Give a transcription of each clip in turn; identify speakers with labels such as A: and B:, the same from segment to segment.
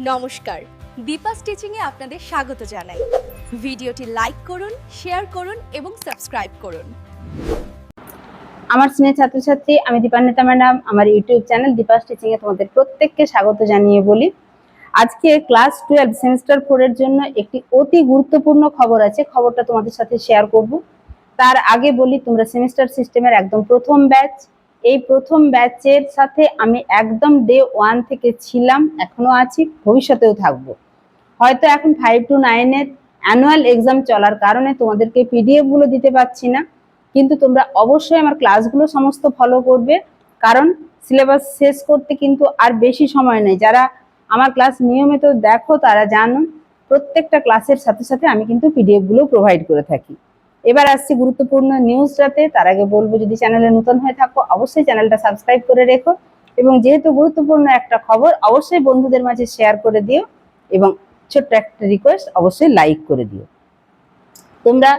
A: নমস্কার। দীপা স্টিচিংয়ে আপনাদের স্বাগত জানাই। ভিডিওটি লাইক করুন, শেয়ার করুন এবং সাবস্ক্রাইব করুন।
B: আমার স্নেহ ছাত্রছাত্রী, আমি দীপান্বিতা ম্যাডাম। আমার ইউটিউব চ্যানেল দীপা টিচিং এ তোমাদের প্রত্যেককে স্বাগত জানিয়ে বলি। আজকে ক্লাস টুয়েলভ সেমিস্টার ফোরের জন্য একটি অতি গুরুত্বপূর্ণ খবর আছে। খবরটা তোমাদের সাথে শেয়ার করব। তার আগে বলি, তোমরা সেমিস্টার সিস্টেমের একদম প্রথম ব্যাচ। এই প্রথম ব্যাচের সাথে আমি একদম ডে ওয়ান থেকে ছিলাম, এখনও আছি, ভবিষ্যতেও থাকব। হয়তো এখন ফাইভ টু নাইনের অ্যানুয়াল এক্সাম চলার কারণে তোমাদেরকে পিডিএফগুলো দিতে পারছি না, কিন্তু তোমরা অবশ্যই আমার ক্লাসগুলো সমস্ত ফলো করবে, কারণ সিলেবাস শেষ করতে কিন্তু আর বেশি সময় নেই। যারা আমার ক্লাস নিয়মিত দেখো, তারা জানো, প্রত্যেকটা ক্লাসের সাথে সাথে আমি কিন্তু পিডিএফগুলো প্রোভাইড করে থাকি। এবার আসছি গুরুত্বপূর্ণ নিউজটাতে তার আগে বলব, যদি চ্যানেলে নতুন হয়ে থাকো, অবশ্যই চ্যানেলটা সাবস্ক্রাইব করে রেখো। এবং যেহেতু গুরুত্বপূর্ণ একটা খবর, অবশ্যই বন্ধুদের মাঝে শেয়ার করে দিও এবং ছোট্ট একটা রিকোয়েস্ট অবশ্যই লাইক করে দিও। তোমরা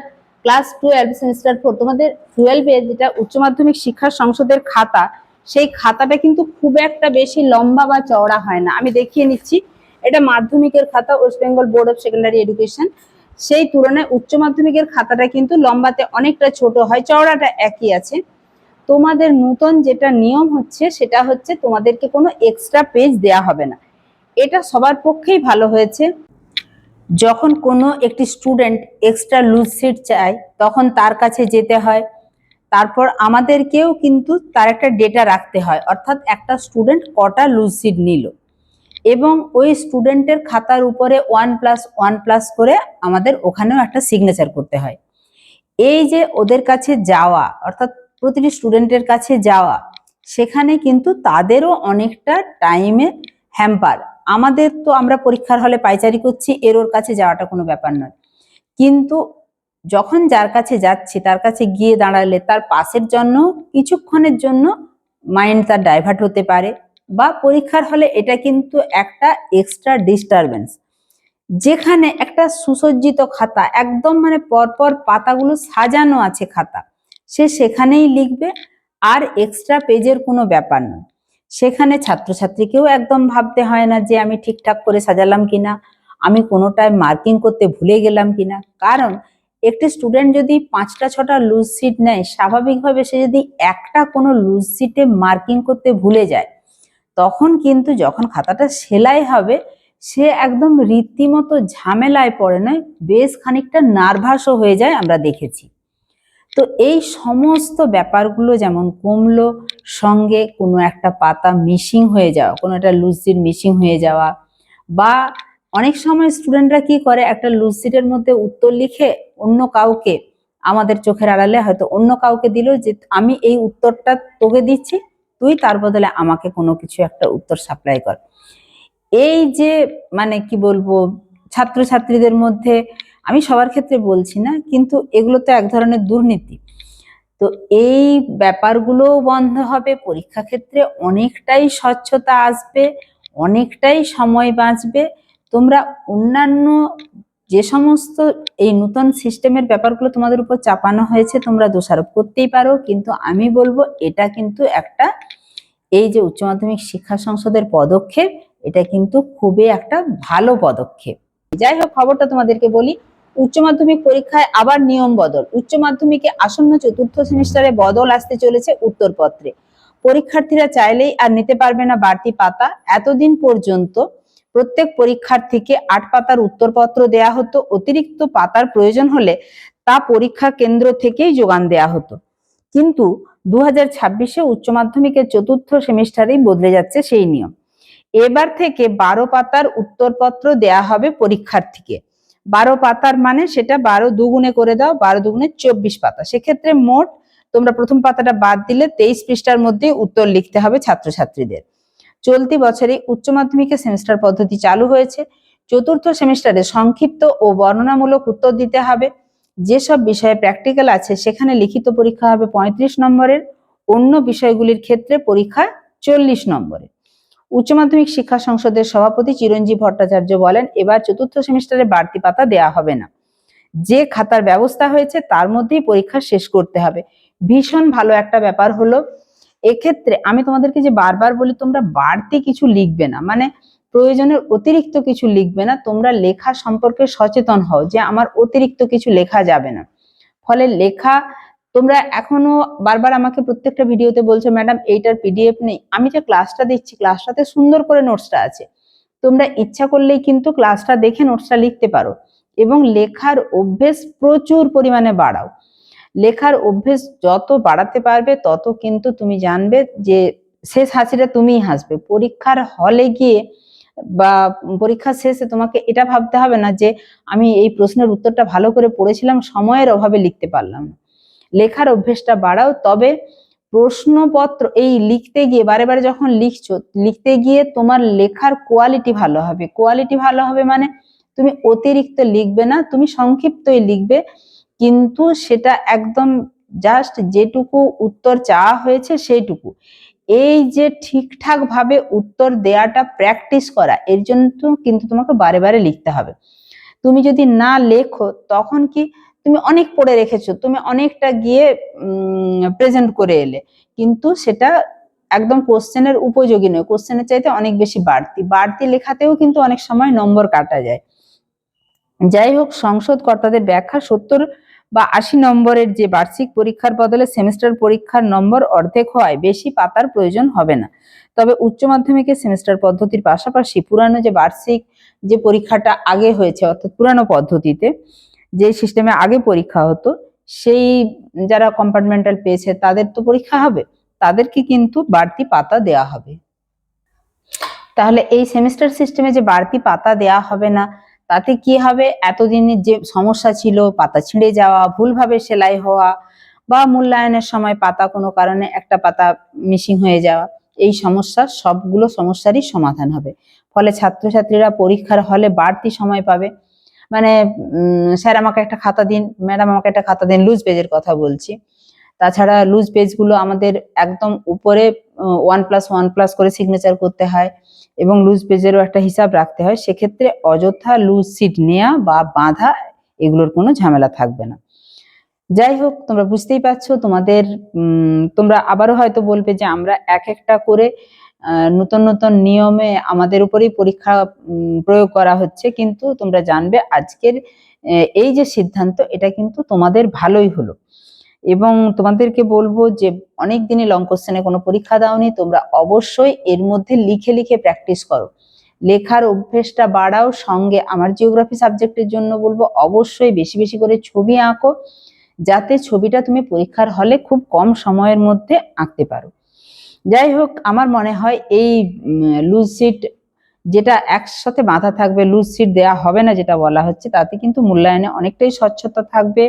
B: ক্লাস টুয়েলভ সেমিস্টার ফোর তোমাদের টুয়েলভে যেটা উচ্চ মাধ্যমিক শিক্ষা সংসদের খাতা, সেই খাতাটা কিন্তু খুব একটা বেশি লম্বা বা চওড়া হয় না। আমি দেখিয়ে নিচ্ছি, এটা মাধ্যমিকের খাতা West Bengal board of secondary education সেই তুলনায় উচ্চ মাধ্যমিকের খাতাটা কিন্তু লম্বাতে অনেকটা ছোট হয়, চওড়াটা একই আছে। তোমাদের নতুন যেটা নিয়ম হচ্ছে, সেটা হচ্ছে তোমাদেরকে কোনো এক্সট্রা পেজ দেয়া হবে না। এটা সবার পক্ষেই ভালো হয়েছে। যখন কোনো একটি স্টুডেন্ট এক্সট্রা লুজ সিট চায়, তখন তার কাছে যেতে হয়। তারপর আমাদেরকেও কিন্তু তার একটা ডেটা রাখতে হয়। অর্থাৎ একটা স্টুডেন্ট কটা লুজ সিট নিল। এবং ওই স্টুডেন্টের খাতার উপরে ওয়ান প্লাস ওয়ান প্লাস করে আমাদের ওখানেও একটা সিগনেচার করতে হয়। এই যে ওদের কাছে যাওয়া, অর্থাৎ প্রতিটি স্টুডেন্টের কাছে যাওয়া, সেখানে কিন্তু তাদেরও অনেকটা টাইমে হ্যাম্পার আমাদের তো আমরা পরীক্ষার হলে পাইচারি করছি, এর ওর কাছে যাওয়াটা কোনো ব্যাপার নয়। কিন্তু যখন যার কাছে যাচ্ছি, তার কাছে গিয়ে দাঁড়ালে তার পাশের জন্য, কিছুক্ষণের জন্য মাইন্ড তার ডাইভার্ট হতে পারে। বা পরীক্ষার হলে এটা কিন্তু একটা এক্সট্রা ডিস্টারবেন্স যেখানে একটা সুসজ্জিত খাতা, একদম মানে পরপর পাতাগুলো সাজানো আছে খাতা, সে সেখানেই লিখবে, আর এক্সট্রা পেজের কোনো ব্যাপার নয়। সেখানে ছাত্রছাত্রীকেও একদম ভাবতে হয় না যে আমি ঠিকঠাক করে সাজালাম কিনা, আমি কোনোটায় মার্কিং করতে ভুলে গেলাম কিনা। কারণ একটি স্টুডেন্ট যদি পাঁচটা, ছটা লুজ সিট নেয়, স্বাভাবিকভাবে সে যদি একটা কোনো লুজ সিটে মার্কিং করতে ভুলে যায় তখন কিন্তু যখন খাতাটা সেলাই হবে, সে একদম রীতিমতো ঝামেলায় পড়ে নয়, বেশ খানিকটা নার্ভাসও হয়ে যায় আমরা দেখেছি। তো এই সমস্ত ব্যাপারগুলো যেমন কমলো, সঙ্গে কোনো একটা পাতা মিসিং হয়ে যাওয়া, কোনো একটা সিট মিসিং হয়ে যাওয়া, বা অনেক সময় স্টুডেন্টরা কি করে, একটা লুজিটের মধ্যে উত্তর লিখে অন্য কাউকে, আমাদের চোখের আড়ালে হয়তো অন্য কাউকে দিল যে, আমি এই উত্তরটা তোকে দিচ্ছি তুই, তার বদলে আমাকে কোনো কিছু একটা উত্তর সাপ্লাই কর। এই যে মানে কি বলব, ছাত্রছাত্রীদের মধ্যে আমি সবার ক্ষেত্রে বলছি না, কিন্তু এগুলো তো এক ধরনের দুর্নীতি। তো এই ব্যাপারগুলোও বন্ধ হবে, পরীক্ষা ক্ষেত্রে অনেকটাই স্বচ্ছতা আসবে, অনেকটাই সময় বাঁচবে। তোমরা অন্যান্য যে সমস্ত এই নতুন সিস্টেমের ব্যাপারগুলো তোমাদের উপর চাপানো হয়েছে, তোমরা দোষারোপ করতেই পারো, কিন্তু আমি বলব এটা কিন্তু একটা এই যে উচ্চ মাধ্যমিক শিক্ষা সংসদের পদক্ষেপ, এটা কিন্তু খুবই একটা ভালো পদক্ষেপ। যাই হোক, খবরটা তোমাদেরকে বলি, উচ্চ মাধ্যমিক পরীক্ষায় আবার নিয়ম বদল। উচ্চ মাধ্যমিকে আসন্ন চতুর্থ সেমিস্টারে বদল আসতে চলেছে উত্তরপত্রে। পরীক্ষার্থীরা চাইলেই আর নিতে পারবে না বাড়তি পাতা। এতদিন পর্যন্ত প্রত্যেক পরীক্ষার্থীকে আট পাতার উত্তরপত্র দেয়া হতো। অতিরিক্ত পাতার প্রয়োজন হলে তা পরীক্ষা কেন্দ্র থেকেই যোগান দেয়া হতো। কিন্তু দু হাজার ছাব্বিশে উচ্চ মাধ্যমিকের চতুর্থ সেমিস্টারেই বদলে যাচ্ছে সেই নিয়ম। এবার থেকে বারো পাতার উত্তরপত্র দেয়া হবে পরীক্ষার্থীকে। বারো পাতার মানে সেটা বারো দুগুণে করে দাও, বারো দুগুণে চব্বিশ পাতা। সেক্ষেত্রে মোট তোমরা প্রথম পাতাটা বাদ দিলে তেইশ পৃষ্ঠার মধ্যে উত্তর লিখতে হবে ছাত্রছাত্রীদের। চলতি বছরে উচ্চ মাধ্যমিকের সেমিস্টার পদ্ধতি চালু হয়েছে। চতুর্থ সেমিস্টারে সংক্ষিপ্ত ও বর্ণনামূলক উত্তর দিতে হবে। যেসব বিষয়ে প্র্যাকটিক্যাল আছে, সেখানে লিখিত পরীক্ষা হবে পঁয়ত্রিশ নম্বরের, অন্য বিষয়গুলির ক্ষেত্রে পরীক্ষা চল্লিশ নম্বরের। উচ্চ মাধ্যমিক শিক্ষা সংসদের সভাপতি চিরঞ্জীব ভট্টাচার্য বলেন, এবার চতুর্থ সেমিস্টারে বাড়তি পাতা দেয়া হবে না। যে খাতার ব্যবস্থা হয়েছে, তার মধ্যেই পরীক্ষা শেষ করতে হবে। ভীষণ ভালো একটা ব্যাপার হলো, এক্ষেত্রে আমি তোমাদেরকে যে বারবার বলি, তোমরা বাড়তি কিছু লিখবে না। মানে প্রয়োজনের অতিরিক্ত কিছু লিখবে না, তোমরা লেখা সম্পর্কে সচেতন হও যে আমার অতিরিক্ত কিছু লেখা যাবে না। ফলে লেখা, তোমরা এখনও বারবার আমাকে প্রত্যেকটা ভিডিওতে বলছো, ম্যাডাম, এইটার পিডিএফ নেই। আমি যে ক্লাসটা দিচ্ছি ক্লাসটাতে সুন্দর করে নোটসটা আছে। তোমরা ইচ্ছা করলেই কিন্তু ক্লাসটা দেখে নোটসটা লিখতে পারো এবং লেখার অভ্যেস প্রচুর পরিমাণে বাড়াও। লেখার অভ্যেস যত বাড়াতে পারবে, তত কিন্তু তুমি জানবে যে শেষ হাসিটা তুমিই হাসবে। পরীক্ষার হলে গিয়ে বা পরীক্ষা শেষে তোমাকে এটা ভাবতে হবে না যে আমি এই প্রশ্নের উত্তরটা ভালো করে পড়েছিলাম, সময়ের অভাবে লিখতে পারলাম না। লেখার অভ্যেসটা বাড়াও, তবে প্রশ্নপত্র এই লিখতে গিয়ে, বারে বারে যখন লিখছো, লিখতে গিয়ে তোমার লেখার কোয়ালিটি ভালো হবে। কোয়ালিটি ভালো হবে মানে তুমি অতিরিক্ত লিখবে না, তুমি সংক্ষিপ্তই লিখবে, কিন্তু সেটা একদম জাস্ট যেটুকু উত্তর চাওয়া হয়েছে সেইটুকু। এই যে ঠিকঠাক ভাবে উত্তর দেয়াটা প্র্যাকটিস করা, এর জন্য কিন্তু তোমাকে বারে বারে লিখতে হবে। তুমি যদি না লেখো, তখন কি তুমি অনেক পড়ে রেখেছো, তুমি অনেকটা গিয়ে প্রেজেন্ট করে এলে। কিন্তু সেটা একদম কোশ্চেনের উপযোগী নয়। কোশ্চেনের চাইতে অনেক বেশি বাড়তি। বাড়তি লেখাতেও কিন্তু অনেক সময় নম্বর কাটা যায়। যাই হোক সংসদ কর্তাদের ব্যাখ্যা সত্তর বা আশি নম্বরের যে বার্ষিক পরীক্ষার বদলে সেমিস্টার পরীক্ষার নম্বর অর্ধেক হওয়ায় বেশি পাতার প্রয়োজন হবে না। তবে উচ্চ মাধ্যমিকের সেমিস্টার পদ্ধতির পাশাপাশি পুরানো যে বার্ষিক যে পরীক্ষাটা আগে হয়েছে, অর্থাৎ পুরানো পদ্ধতিতে যে সিস্টেমে আগে পরীক্ষা হতো, সেই যারা কম্পার্টমেন্টাল পেয়েছে তাদের তো পরীক্ষা হবে, তাদেরকে কিন্তু বাড়তি পাতা দেয়া হবে। তাহলে এই সেমিস্টার সিস্টেমে যে বাড়তি পাতা দেয়া হবে না তাতে কি হবে? এতদিনের যে সমস্যা ছিল, পাতা ছিঁড়ে যাওয়া, ভুলভাবে সেলাই হওয়া বা মূল্যায়নের সময় পাতা কোনো কারণে একটা পাতা মিসিং হয়ে যাওয়া, এই সমস্যার সবগুলো সমস্যারই সমাধান হবে। ফলে ছাত্রছাত্রীরা পরীক্ষার হলে বাড়তি সময় পাবে। মানে স্যার আমাকে একটা খাতা দিন, ম্যাডাম আমাকে একটা খাতা দিন লুজ পেজের কথা বলছি। তাছাড়া লুজ পেজগুলো আমাদের একদম উপরে ওয়ান প্লাস ওয়ান প্লাস করে সিগনেচার করতে হয় এবং লুজ পেজেরও একটা হিসাব রাখতে হয়। সেক্ষেত্রে অযথা লুজ সিট নেওয়া বা বাঁধা এগুলোর কোনো ঝামেলা থাকবে না। যাই হোক, তোমরা বুঝতেই পারছ তোমাদের তোমরা আবারও হয়তো বলবে যে আমরা এক একটা করে নতুন নতুন নিয়মে আমাদের উপরেই পরীক্ষা প্রয়োগ করা হচ্ছে। কিন্তু তোমরা জানবে আজকের এই যে সিদ্ধান্ত, এটা কিন্তু তোমাদের ভালোই হলো। এবং তোমাদেরকে বলব যে অনেক দিনে লং কোশ্চেনে কোনো পরীক্ষা দাওনি, তোমরা অবশ্যই এর মধ্যে লিখে লিখে প্র্যাকটিস করো। লেখার অভ্যেসটা বাড়াও, সঙ্গে আমার জিওগ্রাফি সাবজেক্টের জন্য বলব অবশ্যই বেশি বেশি করে ছবি আঁকো, যাতে ছবিটা তুমি পরীক্ষার হলে খুব কম সময়ের মধ্যে আঁকতে পারো। যাই হোক, আমার মনে হয় এই লুজ সিট যেটা একসাথে বাঁধা থাকবে লুজ সিট দেওয়া হবে না যেটা বলা হচ্ছে, তাতে কিন্তু মূল্যায়নে অনেকটাই স্বচ্ছতা থাকবে।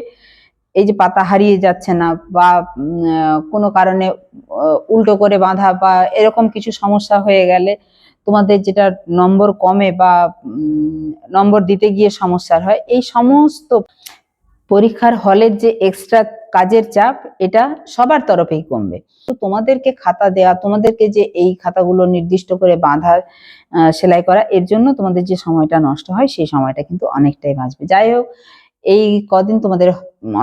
B: এই যে পাতা হারিয়ে যাচ্ছে না বা কোনো কারণে উল্টো করে বাঁধা বা এরকম কিছু সমস্যা হয়ে গেলে তোমাদের যেটা নম্বর কমে বা নম্বর দিতে গিয়ে সমস্যার হয়। এই সমস্ত পরীক্ষার হলের যে এক্সট্রা কাজের চাপ, এটা সবার তরফেই কমবে। তো তোমাদেরকে খাতা দেয়া, তোমাদেরকে যে এই খাতাগুলো নির্দিষ্ট করে বাঁধা সেলাই করা, এর জন্য তোমাদের যে সময়টা নষ্ট হয়, সেই সময়টা কিন্তু অনেকটাই বাঁচবে। যাই হোক এই কদিন তোমাদের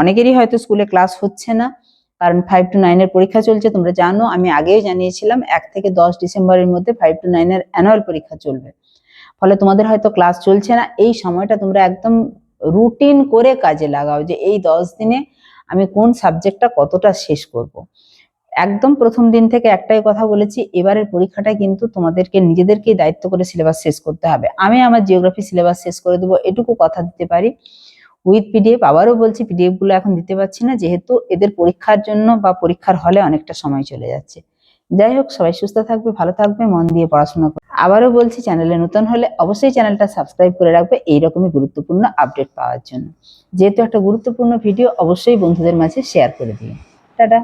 B: অনেকেরই হয়তো স্কুলে ক্লাস হচ্ছে না, কারণ ফাইভ টু নাইনের পরীক্ষা চলছে, তোমরা জানো, আমি আগেও জানিয়েছিলাম এক থেকে দশ ডিসেম্বরের মধ্যে ফাইভ টু নাইনের অ্যানুয়াল পরীক্ষা চলবে। ফলে তোমাদের হয়তো ক্লাস চলছে না, এই সময়টা তোমরা একদম রুটিন করে কাজে লাগাও যে এই দশ দিনে আমি কোন সাবজেক্টটা কতটা শেষ করব। একদম প্রথম দিন থেকে একটাই কথা বলেছি, এবারের পরীক্ষাটা কিন্তু তোমাদেরকে, নিজেদেরকেই দায়িত্ব করে সিলেবাস শেষ করতে হবে। আমি আমার জিওগ্রাফি সিলেবাস শেষ করে দেবো, এটুকু কথা দিতে পারি। উইথ পিডিএফ আবারও বলছি পিডিএফগুলো এখন দিতে পারছি না, যেহেতু এদের পরীক্ষার জন্য বা পরীক্ষার হলে অনেকটা সময় চলে যাচ্ছে। যাই হোক, সবাই সুস্থ থাকবে, ভালো থাকবে, মন দিয়ে পড়াশোনা করবে আবারও বলছি, চ্যানেলে নতুন হলে অবশ্যই চ্যানেলটা সাবস্ক্রাইব করে রাখবে, এইরকমই গুরুত্বপূর্ণ আপডেট পাওয়ার জন্য। যেহেতু একটা গুরুত্বপূর্ণ ভিডিও অবশ্যই বন্ধুদের মাঝে শেয়ার করে দিই টাটা!